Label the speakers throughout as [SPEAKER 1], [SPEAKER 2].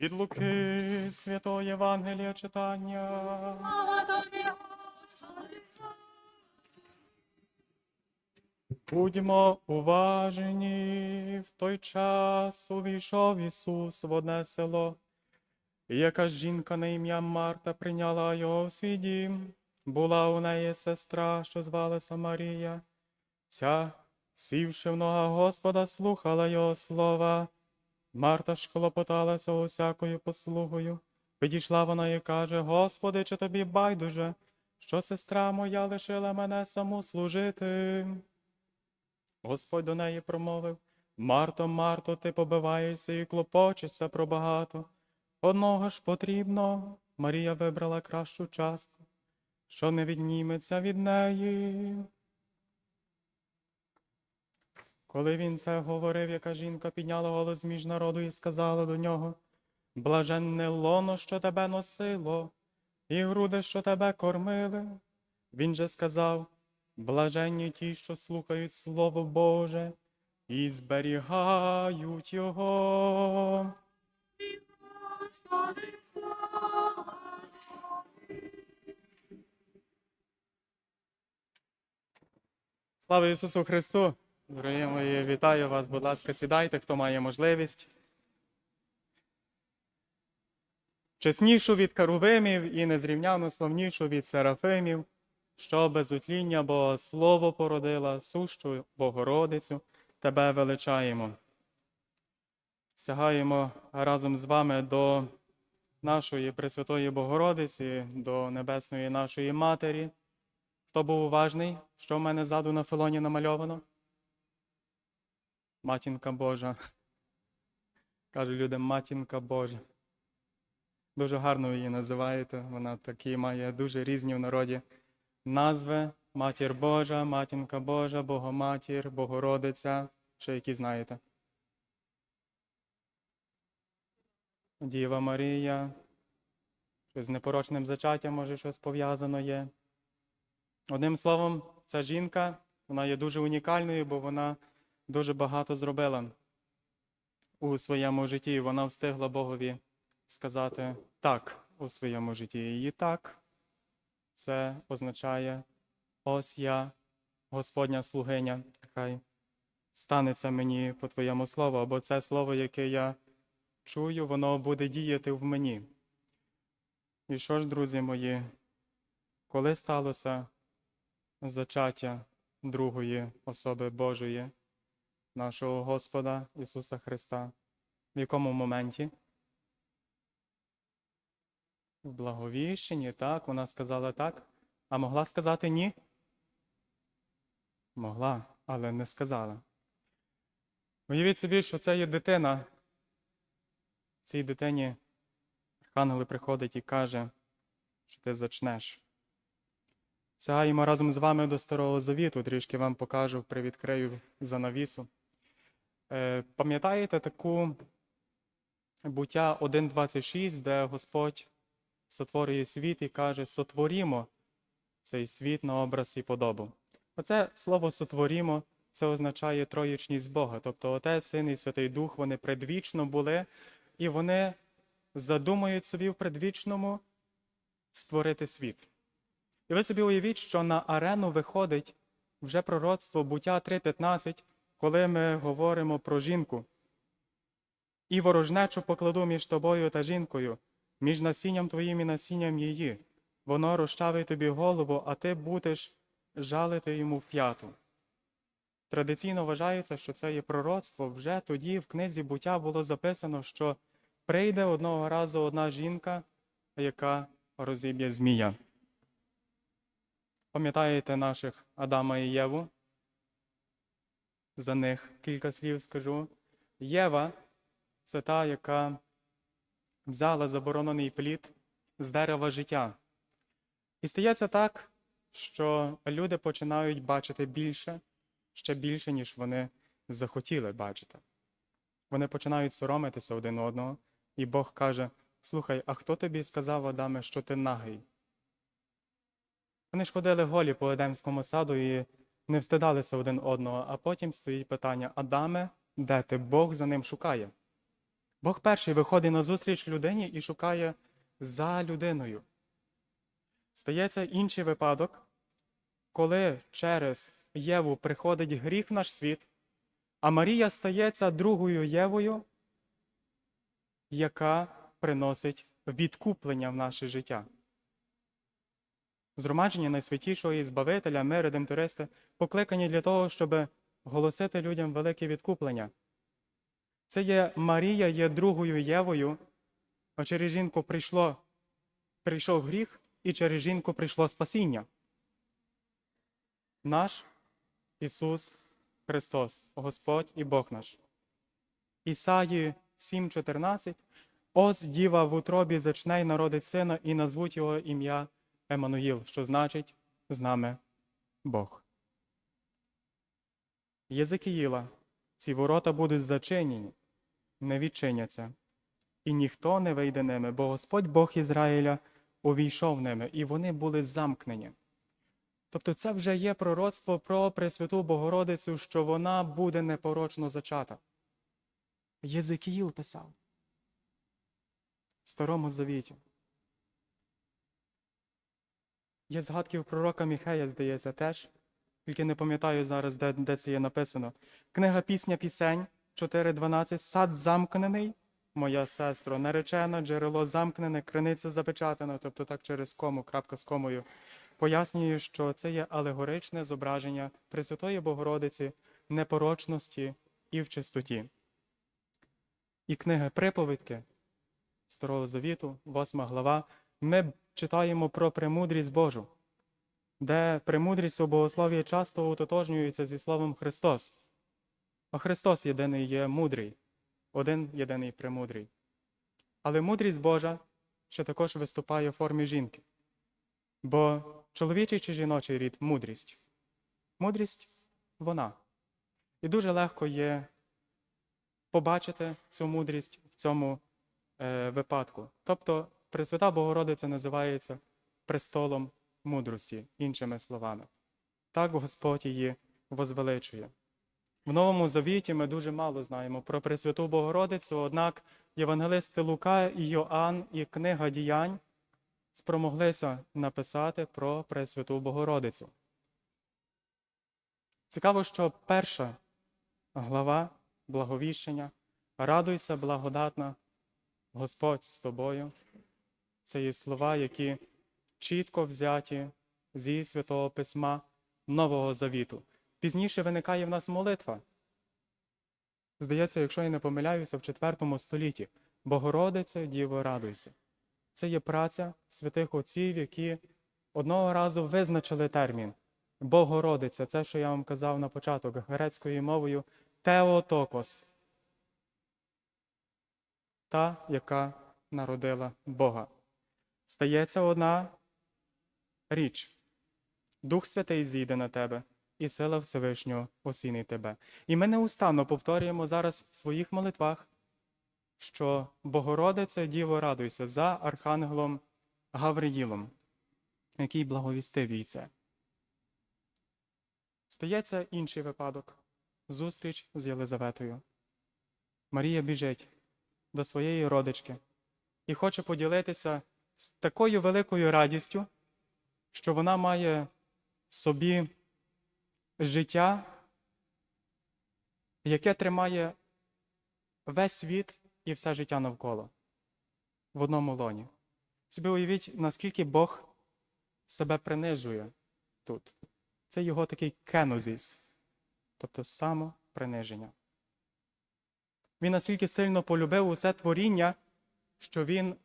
[SPEAKER 1] Від Луки Святого Євангелія читання.
[SPEAKER 2] Слава
[SPEAKER 1] Будьмо уважені, в той час увійшов Ісус в одне село. І якась жінка на ім'я Марта прийняла його в свій дім. Була у неї сестра, що звалася Марія. Ця, сівши в нога Господа, слухала його слова. Марта ж клопоталася усякою послугою. Підійшла вона і каже: Господи, чи тобі байдуже, що сестра моя лишила мене саму служити? Господь до неї промовив: Марто, Марто, ти побиваєшся і клопочешся про багато. Одного ж потрібно. Марія вибрала кращу частку, що не відніметься від неї. Коли він це говорив, яка жінка підняла голос між народу і сказала до нього: Блаженне лоно, що тебе носило, і груди, що тебе кормили. Він же сказав: Блаженні ті, що слухають Слово Боже і зберігають його.
[SPEAKER 2] Слава
[SPEAKER 1] Ісусу Христу! Дорогі мої, вітаю вас, будь ласка, сідайте, хто має можливість. Чеснішу від карувимів і незрівняно славнішу від серафимів, що без утління Бога Слово породила, сущу Богородицю, тебе величаємо. Сягаємо разом з вами до нашої Пресвятої Богородиці, до Небесної нашої Матері. Хто був уважний, що в мене ззаду на филоні намальовано? Матінка Божа. Кажуть людям матінка Божа. Дуже гарно її називаєте. Вона такі має дуже різні в народі назви. Матір Божа, Матінка Божа, Богоматір, Богородиця. Ще які знаєте? Діва Марія. Щось з непорочним зачаттям, може, щось пов'язано є. Одним словом, ця жінка, вона є дуже унікальною, бо вона дуже багато зробила у своєму житті. Вона встигла Богові сказати так у своєму житті. Її так. Це означає ось я, Господня слугиня, хай станеться мені по твоєму слову, або це слово, яке я чую, воно буде діяти в мені. І що ж, друзі мої, коли сталося зачаття другої особи Божої, нашого Господа Ісуса Христа. В якому моменті? В благовіщенні, так, вона сказала так, а могла сказати ні? Могла, але не сказала. Уявіть собі, що це є дитина. Цій дитині Архангел приходить і каже, що ти зачнеш. Сягаємо разом з вами до Старого Завіту, трішки вам покажу, привідкрию занавісу. Е, Пам'ятаєте таку буття 1.26, де Господь сотворює світ і каже: сотворімо цей світ на образ і подобу. Оце слово сотворімо це означає троєчність Бога. Тобто Отець, Син і Святий Дух, вони предвічно були, і вони задумують собі в предвічному створити світ. І ви собі уявіть, що на арену виходить вже пророцтво буття 3.15, коли ми говоримо про жінку. І ворожнечу покладу між тобою та жінкою, між насінням твоїм і насінням її. Воно розчавить тобі голову, а ти будеш жалити йому в п'яту. Традиційно вважається, що це є пророцтво. Вже тоді в книзі буття було записано, що прийде одного разу одна жінка, яка розіб'є змія. Пам'ятаєте наших Адама і Єву? За них кілька слів скажу. Єва це та, яка взяла заборонений плід з дерева життя. І стається так, що люди починають бачити більше, ще більше, ніж вони захотіли бачити. Вони починають соромитися один одного, і Бог каже: Слухай, а хто тобі сказав, Адаме, що ти нагий? Вони ж ходили голі по Едемському саду і не встидалися один одного, а потім стоїть питання: Адаме, де ти? Бог за ним шукає. Бог перший виходить на зустріч людині і шукає за людиною. Стається інший випадок, коли через Єву приходить гріх в наш світ, а Марія стається другою Євою, яка приносить відкуплення в наше життя. Згромадження найсвятішого і Збавителя, ми, редемтористи, покликані для того, щоб голосити людям велике відкуплення. Це є Марія, є другою Євою, а через жінку прийшло, прийшов гріх, і через жінку прийшло спасіння. Наш Ісус Христос, Господь і Бог наш. Ісаї 7:14 Ось діва в утробі зачне й народить сина, і назвуть його ім'я Еммануїл, що значить з нами Бог. Єзекіїла, ці ворота будуть зачинені, не відчиняться, і ніхто не вийде ними, бо Господь Бог Ізраїля увійшов ними, і вони були замкнені. Тобто це вже є пророцтво про Пресвяту Богородицю, що вона буде непорочно зачата. Єзекіїл писав в Старому Завіті. Є згадки у пророка Міхея, здається, теж, тільки не пам'ятаю зараз, де, де це є написано. Книга Пісня Пісень 4.12. Сад замкнений, моя сестро, наречена, джерело замкнене, криниця запечатана, тобто так через кому, крапка з комою. Пояснюю, що це є алегоричне зображення Пресвятої Богородиці, непорочності і в чистоті. І книги приповідки Старого Завіту, 8 глава, ми читаємо про премудрість Божу, де премудрість у богослов'ї часто утотожнюється зі словом Христос. А Христос єдиний є мудрий, один єдиний премудрий. Але мудрість Божа ще також виступає в формі жінки. Бо чоловічий чи жіночий рід мудрість. Мудрість вона. І дуже легко є побачити цю мудрість в цьому е, випадку. Тобто Пресвята Богородиця називається престолом мудрості, іншими словами. Так Господь її возвеличує. В Новому Завіті ми дуже мало знаємо про Пресвяту Богородицю, однак євангелисти Лука і Йоанн і книга діянь спромоглися написати про Пресвяту Богородицю. Цікаво, що перша глава благовіщення Радуйся, благодатна, Господь з тобою. Це є слова, які чітко взяті зі Святого Письма Нового Завіту. Пізніше виникає в нас молитва. Здається, якщо я не помиляюся, в IV столітті Богородице, Діво, радуйся. Це є праця святих отців, які одного разу визначили термін Богородиця. Це, що я вам казав на початок грецькою мовою Теотокос. Та, яка народила Бога. Стається одна річ. Дух Святий зійде на тебе, і сила Всевишнього осінить тебе. І ми неустанно повторюємо зараз в своїх молитвах, що Богородице Діво радуйся за Архангелом Гавриїлом, який благовістив їй це. Стається інший випадок зустріч з Єлизаветою. Марія біжить до своєї родички і хоче поділитися з такою великою радістю, що вона має в собі життя, яке тримає весь світ і все життя навколо в одному лоні. Собі уявіть, наскільки Бог себе принижує тут. Це його такий кенозіс, тобто самоприниження. Він настільки сильно полюбив усе творіння, що він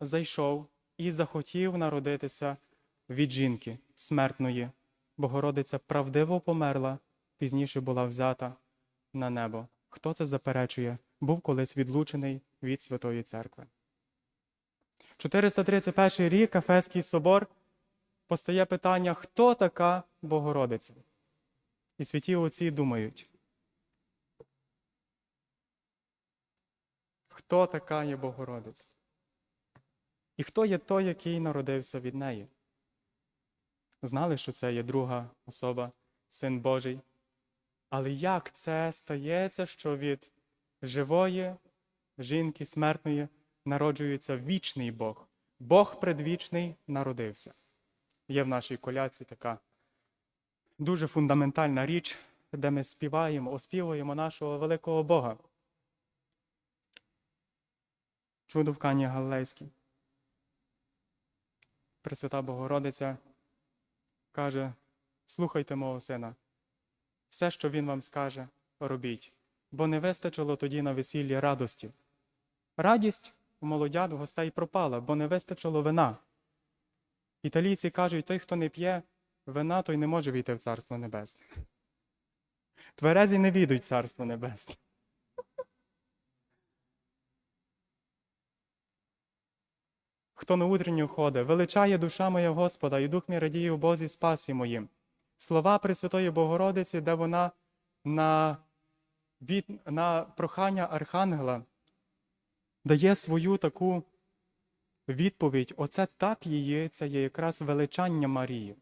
[SPEAKER 1] зайшов і захотів народитися від жінки смертної. Богородиця правдиво померла, пізніше була взята на небо. Хто це заперечує? Був колись відлучений від Святої Церкви. 431 рік Афеський собор постає питання, хто така Богородиця? І святі отці думають, хто така є Богородиця? І хто є той, який народився від неї? Знали, що це є друга особа, Син Божий. Але як це стається, що від живої жінки смертної народжується вічний Бог. Бог предвічний народився. Є в нашій коляці така дуже фундаментальна річ, де ми співаємо, оспівуємо нашого великого Бога. Чудо в Кані Галилейській. Пресвята Богородиця каже: слухайте мого сина, все, що він вам скаже, робіть, бо не вистачило тоді на весіллі радості. Радість у молодят в гостей пропала, бо не вистачило вина. Італійці кажуть, той, хто не п'є вина, той не може війти в Царство Небесне. Тверезі не війдуть Царство Небесне. Хто на утренню ходить, величає душа моя Господа, і дух мій радіє у Бозі спасі моїм. Слова Пресвятої Богородиці, де вона на, від, на прохання Архангела дає свою таку відповідь: оце так її, це є якраз величання Марії.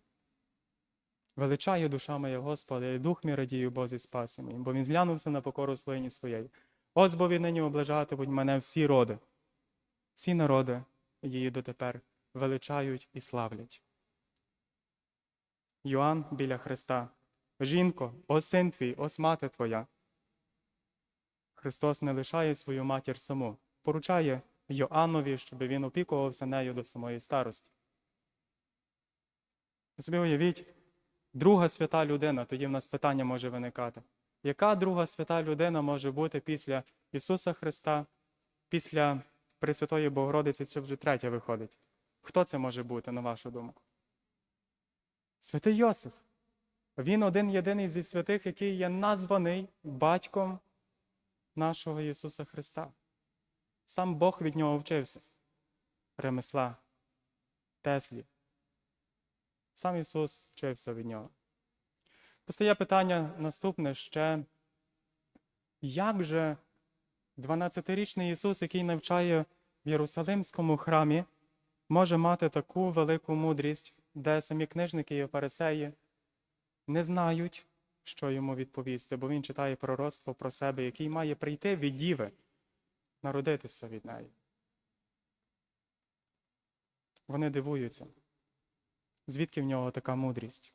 [SPEAKER 1] Величає душа моя Господа, і дух мій радіє у Бозі спасі моїм, бо він зглянувся на покору слині своєї. Ось бо від нині облажатимуть мене всі роди, всі народи її дотепер величають і славлять. Йоанн біля Христа. Жінко, о син твій, ось мати твоя. Христос не лишає свою матір саму, поручає Йоаннові, щоб він опікувався нею до самої старості. Собі уявіть, друга свята людина, тоді в нас питання може виникати. Яка друга свята людина може бути після Ісуса Христа, після Пресвятої Богородиці, це вже третя виходить? Хто це може бути, на вашу думку? Святий Йосиф. Він один єдиний зі святих, який є названий батьком нашого Ісуса Христа. Сам Бог від нього вчився. Ремесла, Теслі. Сам Ісус вчився від нього. Постає питання наступне ще, як же 12-річний Ісус, який навчає в Єрусалимському храмі, може мати таку велику мудрість, де самі книжники і фарисеї не знають, що йому відповісти, бо він читає пророцтво про себе, який має прийти від діви, народитися від неї. Вони дивуються, звідки в нього така мудрість.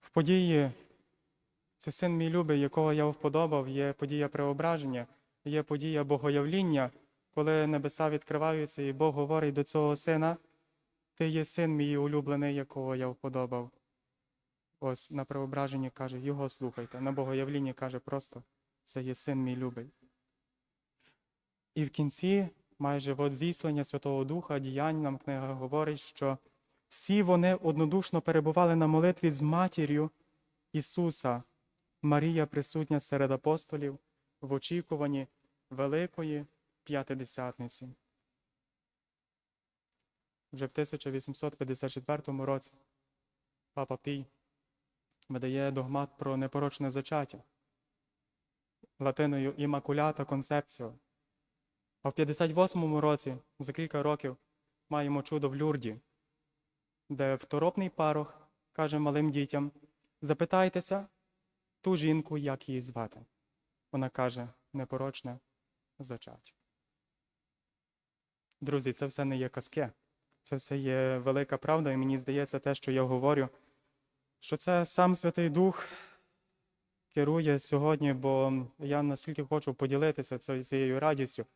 [SPEAKER 1] В події це син мій любий, якого я вподобав, є подія преображення, є подія богоявління, коли небеса відкриваються, і Бог говорить до цього сина: Ти є син мій улюблений, якого я вподобав. Ось на преображенні каже, його слухайте. На богоявлінні каже просто, це є син мій любий. І в кінці, майже от зіслання Святого Духа, діянь нам книга говорить, що всі вони однодушно перебували на молитві з матір'ю Ісуса. Марія присутня серед апостолів в очікуванні Великої П'ятидесятниці. Вже в 1854 році Папа Пій видає догмат про непорочне зачаття латиною імакулята концепціо. А в 58-му році, за кілька років, маємо чудо в Люрді, де второпний парох каже малим дітям: запитайтеся ту жінку, як її звати. Вона каже непорочне зачаття. Друзі, це все не є казки. Це все є велика правда, і мені здається, те, що я говорю, що це сам Святий Дух керує сьогодні, бо я наскільки хочу поділитися цією- радістю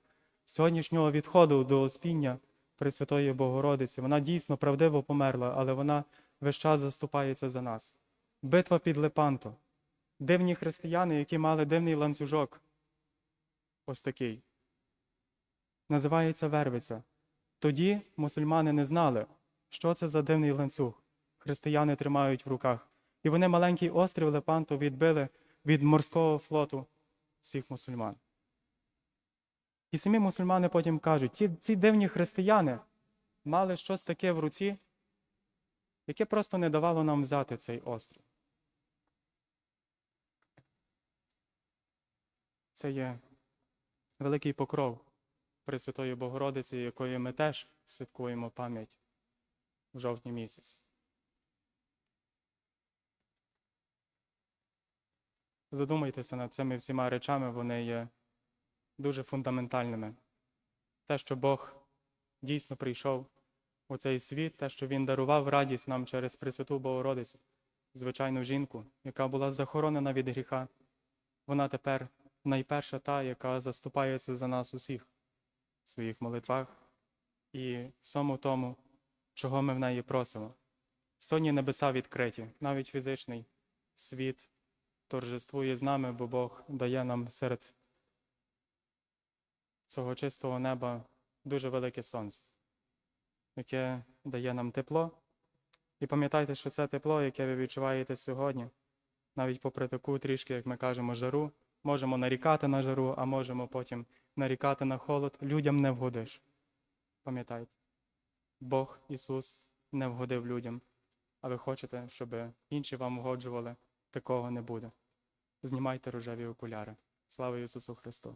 [SPEAKER 1] сьогоднішнього відходу до спіння Пресвятої Богородиці. Вона дійсно правдиво померла, але вона весь час заступається за нас. Битва під Лепанто. Дивні християни, які мали дивний ланцюжок. Ось такий. Називається Вервиця. Тоді мусульмани не знали, що це за дивний ланцюг. Християни тримають в руках. І вони маленький острів Лепанто відбили від морського флоту всіх мусульман. І самі мусульмани потім кажуть, ті, ці дивні християни мали щось таке в руці, яке просто не давало нам взяти цей острів. Це є великий покров Пресвятої Богородиці, якої ми теж святкуємо пам'ять в жовтні місяці. Задумайтеся над цими всіма речами, вони є дуже фундаментальними. Те, що Бог дійсно прийшов у цей світ, те, що Він дарував радість нам через Пресвяту Богородицю, звичайну жінку, яка була захоронена від гріха, вона тепер найперша та, яка заступається за нас усіх в своїх молитвах і всьому тому, чого ми в неї просимо. Сьогодні небеса відкриті, навіть фізичний світ торжествує з нами, бо Бог дає нам серед цього чистого неба дуже велике сонце, яке дає нам тепло. І пам'ятайте, що це тепло, яке ви відчуваєте сьогодні, навіть попри таку трішки, як ми кажемо, жару, можемо нарікати на жару, а можемо потім нарікати на холод, людям не вгодиш. Пам'ятайте, Бог Ісус не вгодив людям, а ви хочете, щоб інші вам вгоджували, такого не буде. Знімайте рожеві окуляри. Слава Ісусу Христу!